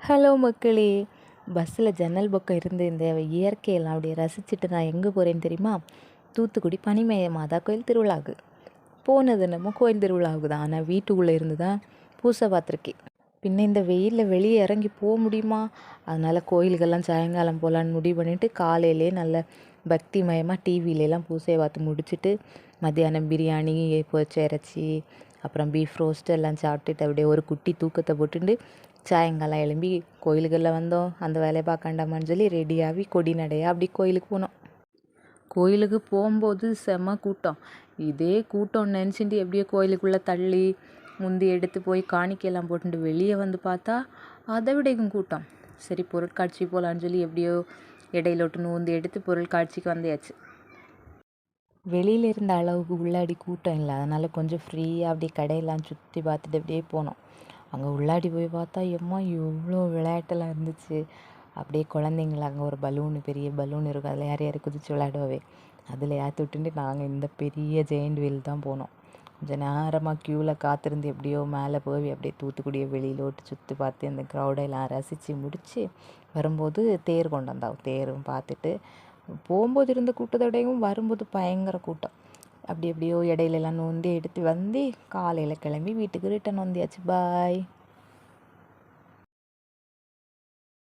Hello மக்களே. பஸ்ஸில் ஜன்னல் பக்கம் இருந்து இந்த இயற்கையெல்லாம் அப்படியே ரசிச்சுட்டு நான் எங்கே போகிறேன்னு தெரியுமா? தூத்துக்குடி பனிமய மாதா கோயில் திருவிழாவுக்கு. போனது என்னமோ கோயில் திருவிழாவுக்கு தான். ஆனால் வீட்டுக்குள்ளே இருந்து தான் பூசை பார்த்துருக்கேன். பின்ன இந்த வெயிலில் வெளியே இறங்கி போக முடியுமா? அதனால் கோயிலுக்கெல்லாம் சாயங்காலம் போகலான்னு முடிவு பண்ணிவிட்டு காலையிலே நல்ல பக்திமயமாக டிவிலெலாம் பூசையை பார்த்து முடிச்சுட்டு மத்தியானம் பிரியாணி பொரிச்ச இறைச்சி அப்புறம் பீஃப் ரோஸ்ட் எல்லாம் சாப்பிட்டுட்டு அப்படியே ஒரு குட்டி தூக்கத்தை போட்டுட்டு சாயங்காலம் எழும்பி கோயிலுகளில் வந்தோம். அந்த வேலையை பார்க்கண்டாமான்னு சொல்லி ரெடியாகி கொடி நடையாக அப்படி கோயிலுக்கு போனோம். கோயிலுக்கு போகும்போது செம கூட்டம். இதே கூட்டம் நினச்சிட்டு எப்படியோ கோயிலுக்குள்ளே தள்ளி முந்தி எடுத்து போய் காணிக்கையெல்லாம் போட்டுட்டு வெளியே வந்து பார்த்தா அதை விடைக்கும் கூட்டம். சரி பொருட்காட்சி போகலான்னு சொல்லி எப்படியோ இடையில விட்டு நூந்து எடுத்து பொருட்காட்சிக்கு வந்தாச்சு வெளியில் இருந்த அளவுக்கு உள்ளாடி கூட்டம் இல்லை. அதனால் கொஞ்சம் ஃப்ரீயாக அப்படியே கடையெல்லாம் சுற்றி பார்த்துட்டு அப்படியே போனோம். அங்கே உள்ளாடி போய் பார்த்தா எம்மா எவ்வளோ விளையாட்டெல்லாம் இருந்துச்சு. அப்படியே குழந்தைங்கள அங்கே ஒரு பலூனு பெரிய பலூன் இருக்கும். அதில் யார் யார் குதித்து விளையாடுவே அதில் ஏற்றி விட்டுட்டு நாங்கள் இந்த பெரிய ஜெயிண்ட் வீல் தான் போனோம். கொஞ்சம் நேரமாக க்யூவில் காத்திருந்து எப்படியோ மேலே போய் அப்படியே தூத்துக்குடியை வெளியில் ஓட்டு சுற்றி பார்த்து அந்த க்ரௌடெல்லாம் ரசித்து முடித்து வரும்போது தேர் கொண்டு வந்தாங்க தேரும் பார்த்துட்டு போகும்போது இருந்த கூட்டத்தோடையும் வரும்போது பயங்கர கூட்டம். அப்படி எப்படியோ இடையிலலாம் நோந்தி எடுத்து வந்து காலையில் கிளம்பி வீட்டுக்கு ரிட்டன் வந்தியாச்சு. பாய்